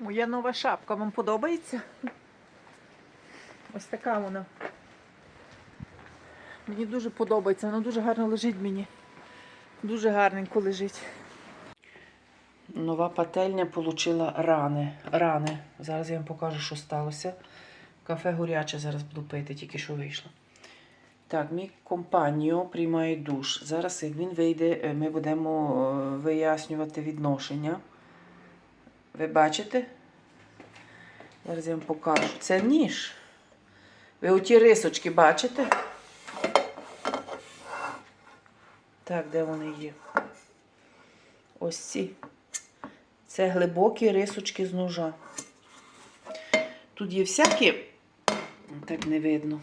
Моя нова шапка вам подобається? Ось така вона. Мені дуже подобається, вона дуже гарно лежить мені. Дуже гарненько лежить. Нова пательня отримала рани. Рани. Зараз я вам покажу, що сталося. Кафе горяче зараз буду пити, тільки що вийшло. Так, мій компаніо приймає душ. Зараз, як він вийде, е, ми будемо е, вияснювати відношення. Ви бачите? Зараз я вам покажу. Це ніж. Ви оті рисочки бачите? Так, де вони є? Ось ці. Це глибокі рисочки з ножа. Тут є всякі, так не видно.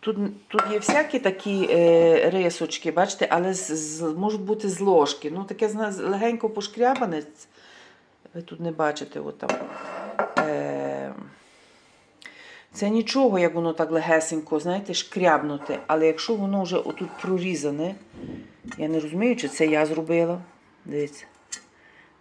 Тут, тут є всякі такі е, рисочки, бачите, але з, з, можуть бути з ложки. Ну, таке легенько пошкрябане. Ви тут не бачите, от. Е, це нічого, як воно так легесенько, знаєте, шкрябнути. Але якщо воно вже отут прорізане, я не розумію, чи це я зробила. Дивіться.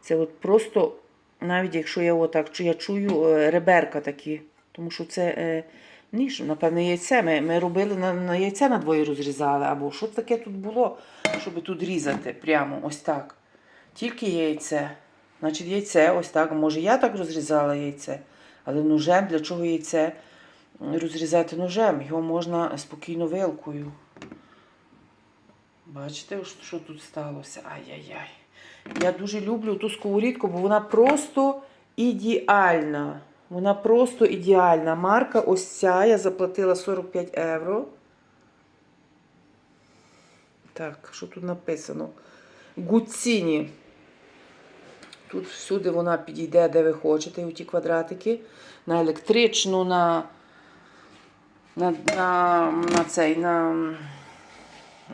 Це от просто, навіть якщо я отак, я чую е, реберка такі, тому що це е, ніж, напевне, яйце. Ми, ми робили на, на яйце на двоє розрізали, або що таке тут було, щоб тут різати прямо ось так. Тільки яйце. Значить, яйце ось так. Може, я так розрізала яйце, але ножем, для чого яйце розрізати ножем? Його можна спокійно вилкою. Бачите, що тут сталося? Ай-яй-яй. Я дуже люблю ту сковорідку, бо вона просто ідеальна. Вона просто ідеальна. Марка ось ця. Я заплатила 45 євро. Так, що тут написано? Гуціні. Тут всюди вона підійде, де ви хочете, у ті квадратики. На електричну, на, на, на, на цей, на,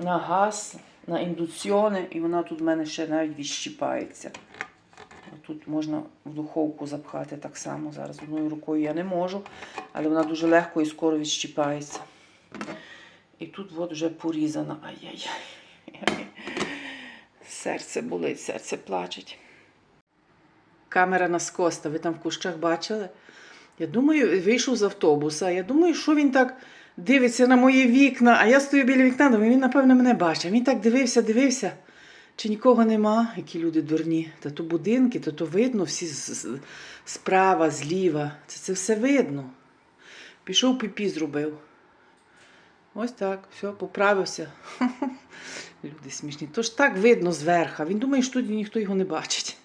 на газ, на індуціони. І вона тут в мене ще навіть відщіпається. Тут можна в духовку запхати так само. Зараз одною рукою я не можу, але вона дуже легко і скоро відщіпається. І тут от вже порізана. Ай-яй-яй. Серце болить, серце плачеть. Камера на скоста, ви там в кущах бачили? Я думаю, вийшов з автобуса. Я думаю, що він так дивиться на мої вікна, а я стою біля вікна, думаю, він, напевно, мене бачить. Він так дивився, дивився. Чи нікого нема, які люди дурні. Та то будинки, то то видно, всі справа, зліва. Це, це все видно. Пішов піпі зробив. Ось так, все, поправився. Люди смішні. Тож так видно зверха. Він думає, що тут ніхто його не бачить.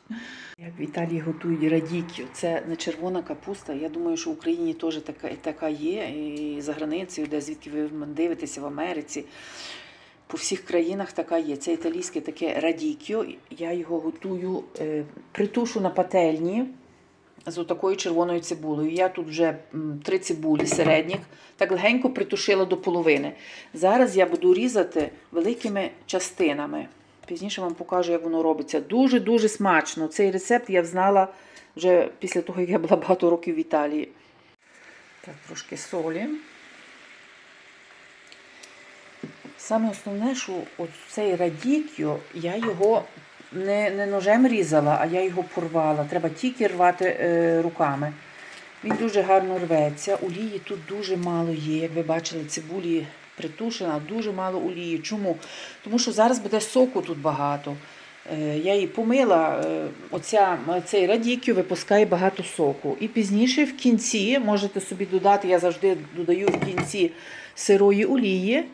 Як в Італії готують радікю. Це не червона капуста. Я думаю, що в Україні теж така, така є. І за границею, де звідки ви дивитеся в Америці. По всіх країнах така є. Це італійське таке радікіо. Я його готую, е, притушу на пательні з такою червоною цибулею. Я тут вже три цибулі середніх, так легенько притушила до половини. Зараз я буду різати великими частинами. Пізніше вам покажу, як воно робиться. Дуже-дуже смачно. Цей рецепт я знала вже після того, як я була багато років в Італії. Так, трошки солі. Саме основне, що цей радікіо, я його не, не ножем різала, а я його порвала. Треба тільки рвати е, руками. Він дуже гарно рветься. Олії тут дуже мало є. Як ви бачили, цибулі притушена, дуже мало олії. Чому? Тому що зараз буде соку тут багато. Е, Я її помила, е, оця, цей радікю випускає багато соку. І пізніше в кінці можете собі додати, я завжди додаю в кінці сирої олії.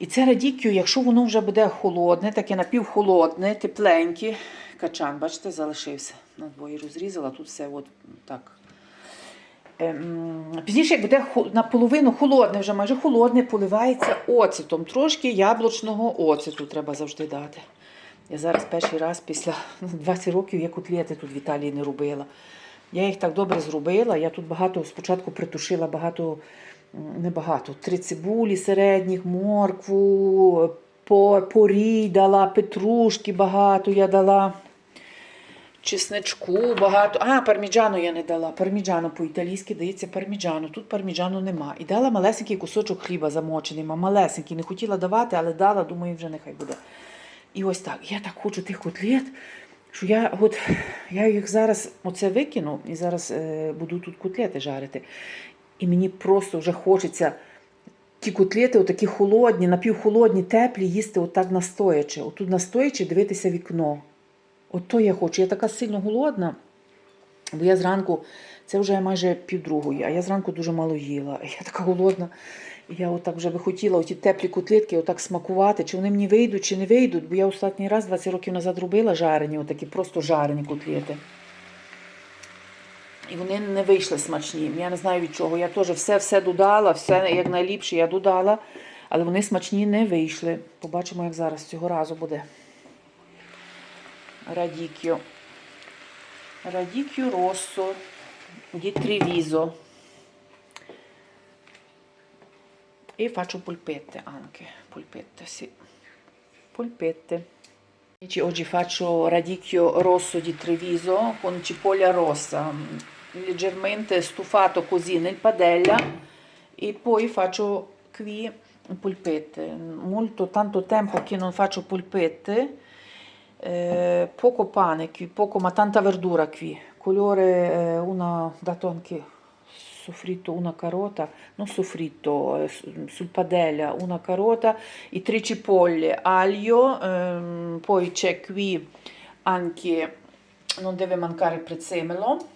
І це радікю, якщо воно вже буде холодне, таке напівхолодне, тепленьке. Качан, бачите, залишився. На двоє розрізала, тут все от так. Ем, Пізніше, як буде наполовину холодне, вже майже холодне, поливається оцетом. Трошки яблучного оцету треба завжди дати. Я зараз перший раз після 20 років я котлети тут в Італії не робила. Я їх так добре зробила. Я тут багато спочатку притушила багато, небагато, три цибулі середніх, моркву, порій дала, петрушки багато я дала. Чесничку багато. А, парміджану я не дала. Парміджану по-італійськи дається парміджану. Тут парміджану нема. І дала малесенький кусочок хліба замочений. ма- Малесенький. Не хотіла давати, але дала, думаю, вже нехай буде. І ось так. Я так хочу тих котлет. що я, от, я їх зараз оце викину і зараз е, буду тут котлети жарити. І мені просто вже хочеться ті котлети, отакі холодні, напівхолодні, теплі, їсти отак настоячи. Отут настоячи, дивитися вікно. Ото я хочу. Я така сильно голодна. Бо я зранку, це вже майже півдругої, а я зранку дуже мало їла. Я така голодна. Я отак вже би хотіла оті теплі котлетки отак смакувати, чи вони мені вийдуть, чи не вийдуть, бо я останній раз 20 років назад робила жарені, отакі просто жарені котлети. І вони не вийшли смачні. Я не знаю від чого. Я теж все-все додала, все як найліпше я додала, але вони смачні не вийшли. Побачимо, як зараз цього разу буде. radicchio, radicchio rosso di Treviso e faccio polpette anche, polpette, sì, polpette. Oggi faccio radicchio rosso di Treviso con cipolla rossa, leggermente stufato così nel padella e poi faccio qui polpette. Molto tanto tempo che non faccio polpette eh, poco pane qui, poco ma tanta verdura qui. Colore eh, una dato anche soffritto una carota, non soffritto, eh, su- sul padella una carota, i tre cipolle, aglio, ehm, poi c'è qui anche non deve mancare il prezzemolo.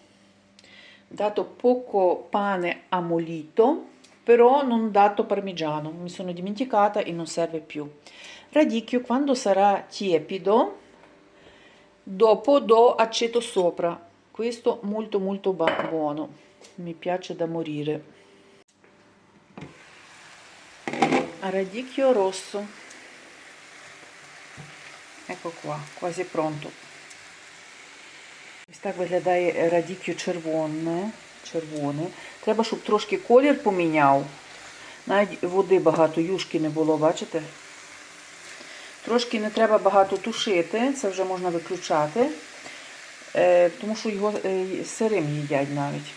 Dato poco pane ammolito, però non dato parmigiano, mi sono dimenticata e non serve più. Radicchio quando sarà tiepido Dopo do aceto sopra. Questo molto molto buono. Mi piace da morire. Radicchio rosso. Ecco qua, quasi pronto. Ось так виглядає радікю червоне. червоне. Треба, щоб трошки колір поміняв. Навіть води багато, юшки не було, бачите? Трошки не треба багато тушити, це вже можна виключати, е, тому що його е, сирим їдять навіть.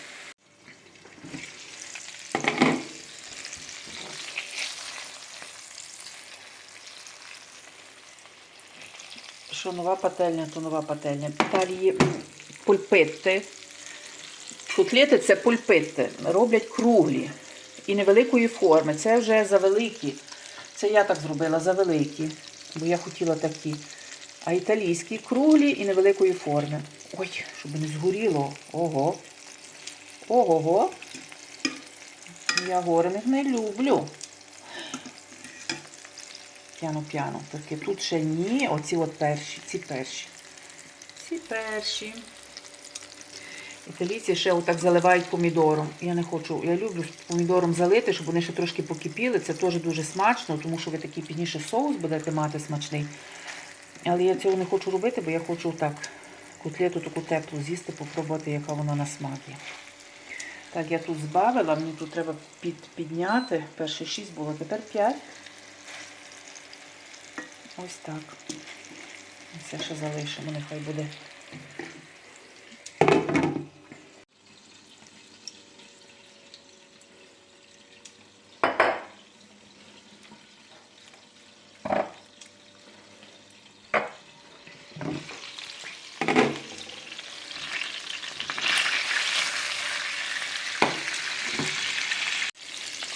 Що нова пательня, то нова пательня. Далі є пульпетти. Котлети це пульпетти. Роблять круглі і невеликої форми. Це вже завеликі. Це я так зробила завеликі, бо я хотіла такі. А італійські круглі і невеликої форми. Ой, щоб не згоріло. Ого. Ого-го. Я горених не люблю. П'яно-п'яно. Таке тут ще ні. Оці от перші, ці перші. Ці перші. Італійці ще отак заливають помідором. Я не хочу, я люблю помідором залити, щоб вони ще трошки покипіли. Це теж дуже смачно, тому що ви такий пізніше соус будете мати смачний. Але я цього не хочу робити, бо я хочу так котлету таку теплу з'їсти, попробувати, яка вона на смак є. Так, я тут збавила, мені тут треба під, підняти. Перше 6 було, тепер 5. Ось так. Це ще залишимо, нехай буде.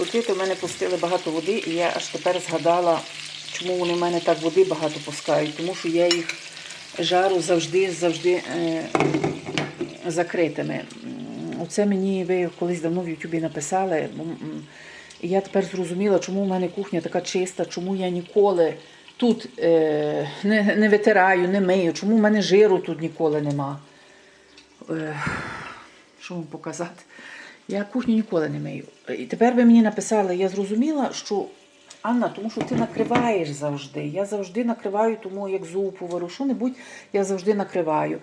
Котлети в мене пустили багато води, і я аж тепер згадала, чому вони в мене так води багато пускають. Тому що я їх жару завжди завжди е, закритими. Оце мені ви колись давно в Ютубі написали. І я тепер зрозуміла, чому в мене кухня така чиста, чому я ніколи тут е, не, не витираю, не мию, чому в мене жиру тут ніколи нема. Е, що вам показати? Я кухню ніколи не мию. І тепер ви мені написали, я зрозуміла, що Анна, тому що ти накриваєш завжди. Я завжди накриваю, тому як зупу вару, що-небудь я завжди накриваю.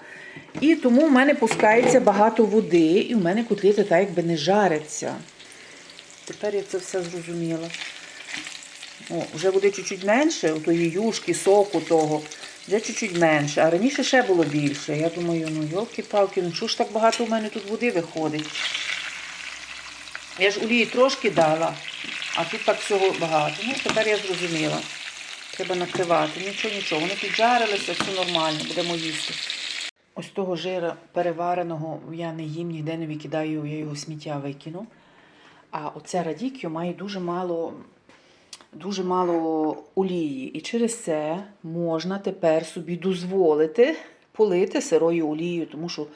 І тому в мене пускається багато води, і в мене котлети так якби не жаряться. Тепер я це все зрозуміла. О, вже буде чуть-чуть менше, у тої юшки, соку того. Вже чуть-чуть менше. А раніше ще було більше. Я думаю, ну йолки-палки, ну чого ж так багато в мене тут води виходить? Я ж олії трошки дала, а тут так всього багато. Ну, тепер я зрозуміла. Треба накривати. Нічого, нічого. Вони піджарилися, все нормально, будемо їсти. Ось того жира перевареного я не їм, ніде не викидаю, я його сміття викину. А оце радікіо має дуже мало, дуже мало олії. І через це можна тепер собі дозволити полити сирою олією, тому що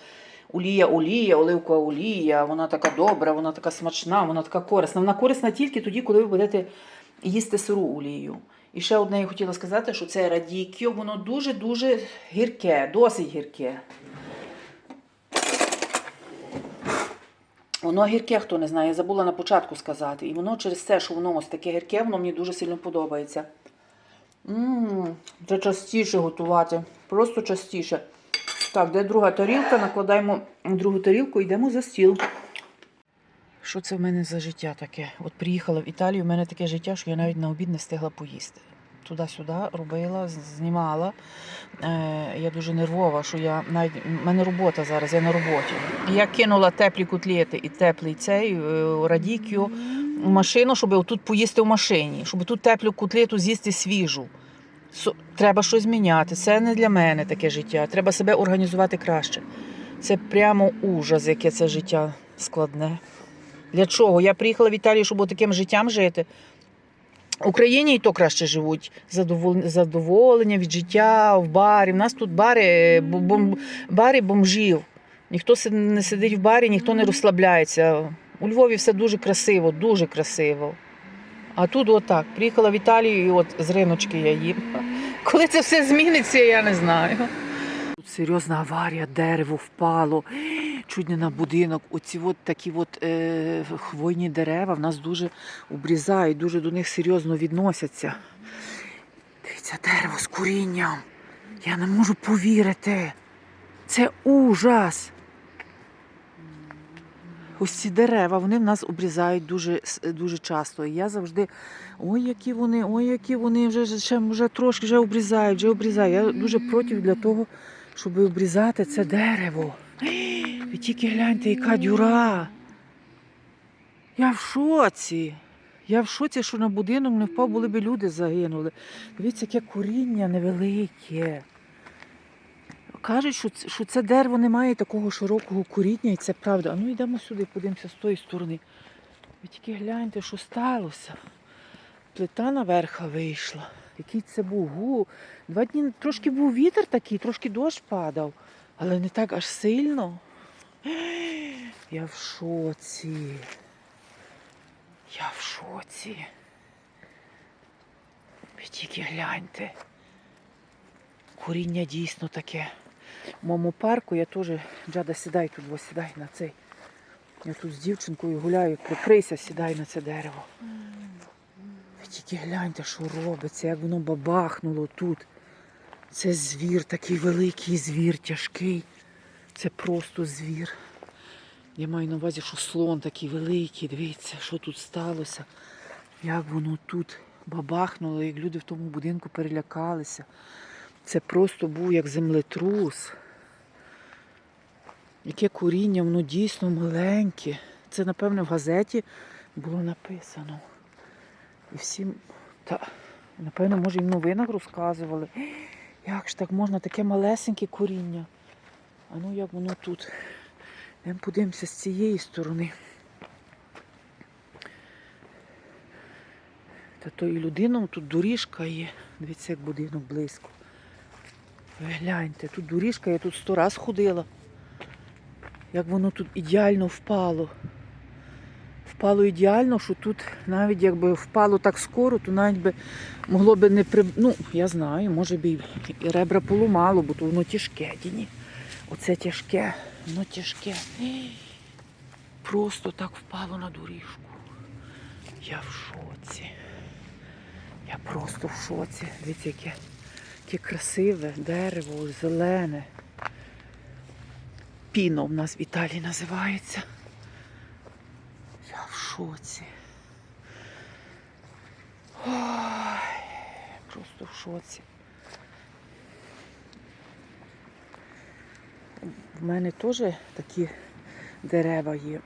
олія олія, оливкова олія, вона така добра, вона така смачна, вона така корисна. Вона корисна тільки тоді, коли ви будете їсти сиру олію. І ще одне я хотіла сказати, що це радікіо, воно дуже-дуже гірке, досить гірке. Воно гірке, хто не знає, я забула на початку сказати. І воно через те, що воно ось таке гірке, воно мені дуже сильно подобається. Ммм, це частіше готувати. Просто частіше. Так, де друга тарілка? Накладаємо другу тарілку йдемо за стіл. Що це в мене за життя таке? От приїхала в Італію, в мене таке життя, що я навіть на обід не встигла поїсти. Туди-сюди робила, знімала. Е, я дуже нервова, що я навіть в мене робота зараз, я на роботі. Я кинула теплі котлети і теплий цей е, радікю машину, щоб тут поїсти в машині, щоб тут теплю котлету з'їсти свіжу. Треба щось міняти. Це не для мене таке життя. Треба себе організувати краще. Це прямо ужас, яке це життя складне. Для чого? Я приїхала в Італію, щоб таким життям жити. В Україні і то краще живуть. Задоволення від життя в барі. У нас тут бари, бом- бари бомжів. Ніхто не сидить в барі, ніхто не розслабляється. У Львові все дуже красиво, дуже красиво. А тут отак. Приїхала в Італію і от з риночки я їм. Коли це все зміниться, я не знаю. Тут серйозна аварія, дерево впало, чуть не на будинок. Оці от такі от, е, хвойні дерева в нас дуже обрізають, дуже до них серйозно відносяться. Дивіться, дерево з корінням. Я не можу повірити. Це ужас. Ось ці дерева, вони в нас обрізають дуже, дуже часто. І я завжди, ой, які вони, ой, які вони вже, ще, вже трошки вже обрізають, вже обрізають. Я дуже проти для того, щоб обрізати це дерево. Ви тільки гляньте, яка дюра. Я в шоці. Я в шоці, що на будинок не впав, були б люди загинули. Дивіться, яке коріння невелике. Кажуть, що це, що це дерево не має такого широкого коріння, і це правда. А ну йдемо сюди, подивимося з тої сторони. Ви тільки гляньте, що сталося. Плита наверха вийшла. Який це був гу. Два дні трошки був вітер такий, трошки дощ падав, але не так аж сильно. Я в шоці. Я в шоці. Ви тільки гляньте. Коріння дійсно таке. Моєму парку я теж, Джада, сідай тут, бо сідай на цей. Я тут з дівчинкою гуляю, прикрийся, сідай на це дерево. Ви тільки гляньте, що робиться, як воно бабахнуло тут. Це звір, такий великий звір, тяжкий. Це просто звір. Я маю на увазі, що слон такий великий, дивіться, що тут сталося. Як воно тут бабахнуло, як люди в тому будинку перелякалися. Це просто був як землетрус. Яке коріння, воно дійсно маленьке. Це, напевне, в газеті було написано. І всім, та, напевно, може, і в новинах розказували. Як ж так можна таке малесеньке коріння? А ну як воно тут? Йдемо подивимося з цієї сторони. Та то і людина, тут доріжка є. Дивіться, як будинок близько. Ви гляньте, тут доріжка, я тут сто раз ходила. Як воно тут ідеально впало. Впало ідеально, що тут навіть якби впало так скоро, то навіть би могло би не при... Ну, я знаю, може би і ребра поламало, бо то воно тяжке, Діні. Оце тяжке, воно тяжке. Просто так впало на доріжку. Я в шоці. Я просто в шоці. Дивіться, яке, яке красиве дерево, зелене. Піно в нас в Італії називається. Я в шоці. Ой, просто в шоці. В мене теж такі дерева є,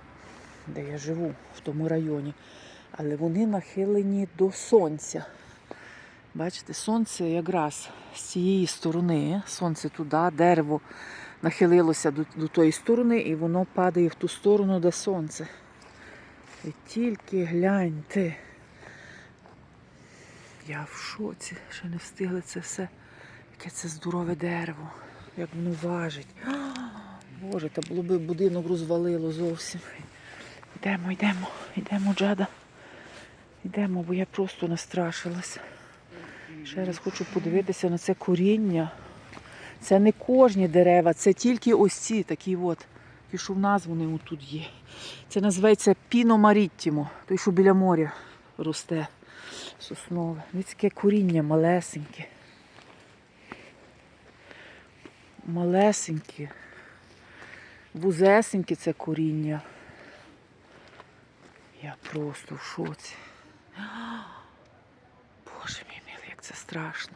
де я живу, в тому районі. Але вони нахилені до сонця. Бачите, сонце якраз з цієї сторони, сонце туди, дерево нахилилося до, до тої сторони, і воно падає в ту сторону, де сонце. І тільки гляньте. Я в шоці, ще не встигли це все. Яке це здорове дерево, як воно важить. А, Боже, та було би будинок розвалило зовсім. Йдемо, йдемо, йдемо, Джада. Йдемо, бо я просто настрашилася. Ще раз хочу подивитися на це коріння. Це не кожні дерева, це тільки ось ці такі от. Ті, що в нас вони отут є. Це називається Піно Маріттімо, той, що біля моря росте. Соснове. Дивіться, яке коріння малесеньке. Малесеньке. Вузесеньке це коріння. Я просто в шоці. Боже мій милий, як це страшно.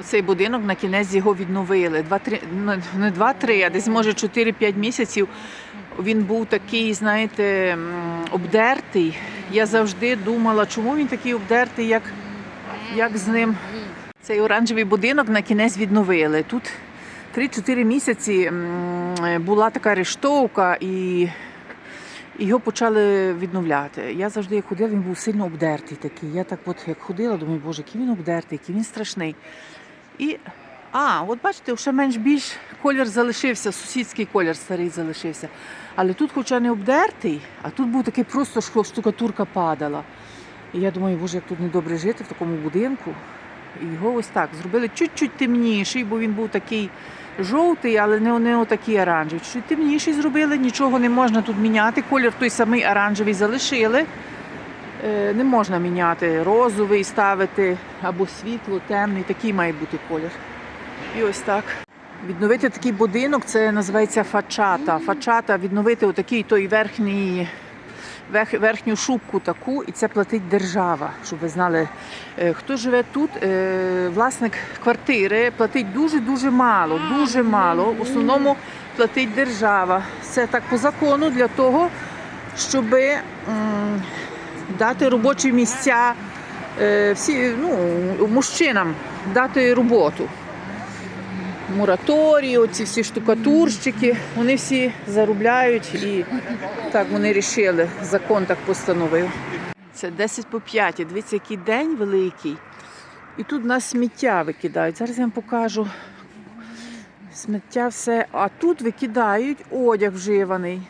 Оцей будинок на кінець його відновили. Два-три, ну, не два-три, а десь може 4-5 місяців. Він був такий, знаєте, обдертий. Я завжди думала, чому він такий обдертий, як, як з ним. Цей оранжевий будинок на кінець відновили. Тут 3-4 місяці була така рештовка і і його почали відновляти. Я завжди як ходила, він був сильно обдертий такий. Я так от як ходила, думаю, боже, який він обдертий, який він страшний. І, а, от бачите, ще менш-більш колір залишився, сусідський колір старий залишився. Але тут, хоча не обдертий, а тут був такий просто що штукатурка падала. І я думаю, боже, як тут недобре жити в такому будинку. Його ось так зробили чуть-чуть темніший, бо він був такий жовтий, але не, не отакий оранжевий. Чуть темніший зробили, нічого не можна тут міняти. Колір той самий оранжевий залишили. Е, Не можна міняти розовий ставити або світло, темний, такий має бути колір. І ось так. Відновити такий будинок це називається фачата. Фачата відновити отакий той верхній, верх- верхню шубку таку, і це платить держава, щоб ви знали, е, хто живе тут. е, Власник квартири платить дуже-дуже мало, дуже мало. В основному платить держава. Це так по закону для того, щоб дати робочі місця е, всі, ну, мужчинам дати роботу. Мораторії, оці всі штукатурщики, вони всі заробляють і так вони рішили, закон так постановив. Це 10 по 5. Дивіться, який день великий. І тут нас сміття викидають. Зараз я вам покажу. Сміття все. А тут викидають одяг вживаний.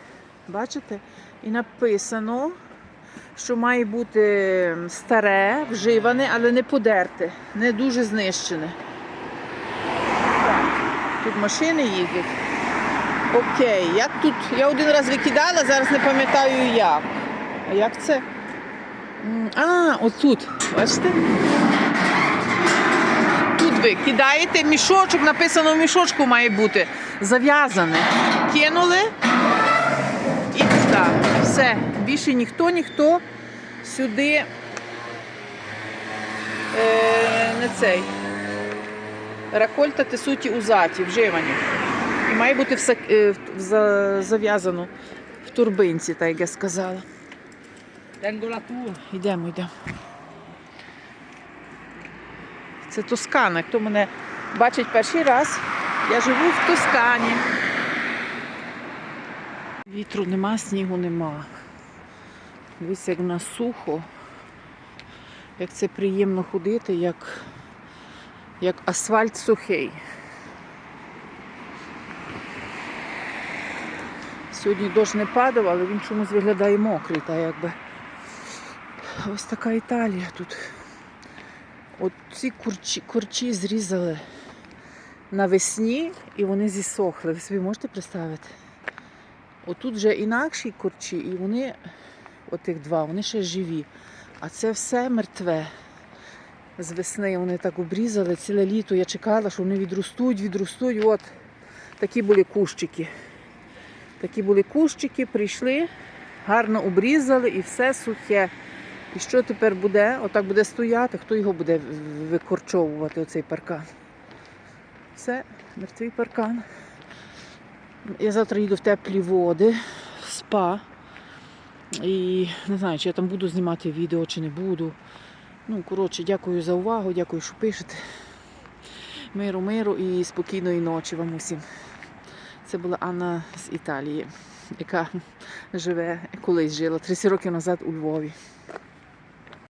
Бачите? І написано, що має бути старе, вживане, але не подерте, не дуже знищене. Тут машини їздять. Окей, як тут? Я один раз викидала, зараз не пам'ятаю як. А як це? А, отут. Бачите? Тут ви кидаєте мішочок, написано в мішочку має бути зав'язане. Кинули і так. Все. Більше ніхто, ніхто сюди е, не цей. Ракольта тесуті узаті, вживані. І має бути все е, в- за- зав'язано в турбинці, так як я сказала. Йдемо, йдемо. Це Тоскана. Хто мене бачить перший раз, я живу в Тоскані. Вітру нема, снігу нема. Дивіться, як в нас сухо. Як це приємно ходити, як, як асфальт сухий. Сьогодні дощ не падав, але він чомусь виглядає мокрий, та якби. Ось така Італія тут. От ці курчі, курчі зрізали навесні і вони зісохли. Ви собі можете представити? Отут вже інакші курчі, і вони, отих два, вони ще живі. А це все мертве. З весни вони так обрізали ціле літо. Я чекала, що вони відростуть, відростуть. От такі були кущики. Такі були кущики, прийшли, гарно обрізали і все сухе. І що тепер буде? Отак буде стояти, хто його буде викорчовувати, оцей паркан? Все, мертвий паркан. Я завтра їду в теплі води, в спа. І не знаю, чи я там буду знімати відео, чи не буду. Ну, коротше, дякую за увагу, дякую, що пишете. Миру, миру і спокійної ночі вам усім. Це була Анна з Італії, яка живе колись жила 30 років назад у Львові.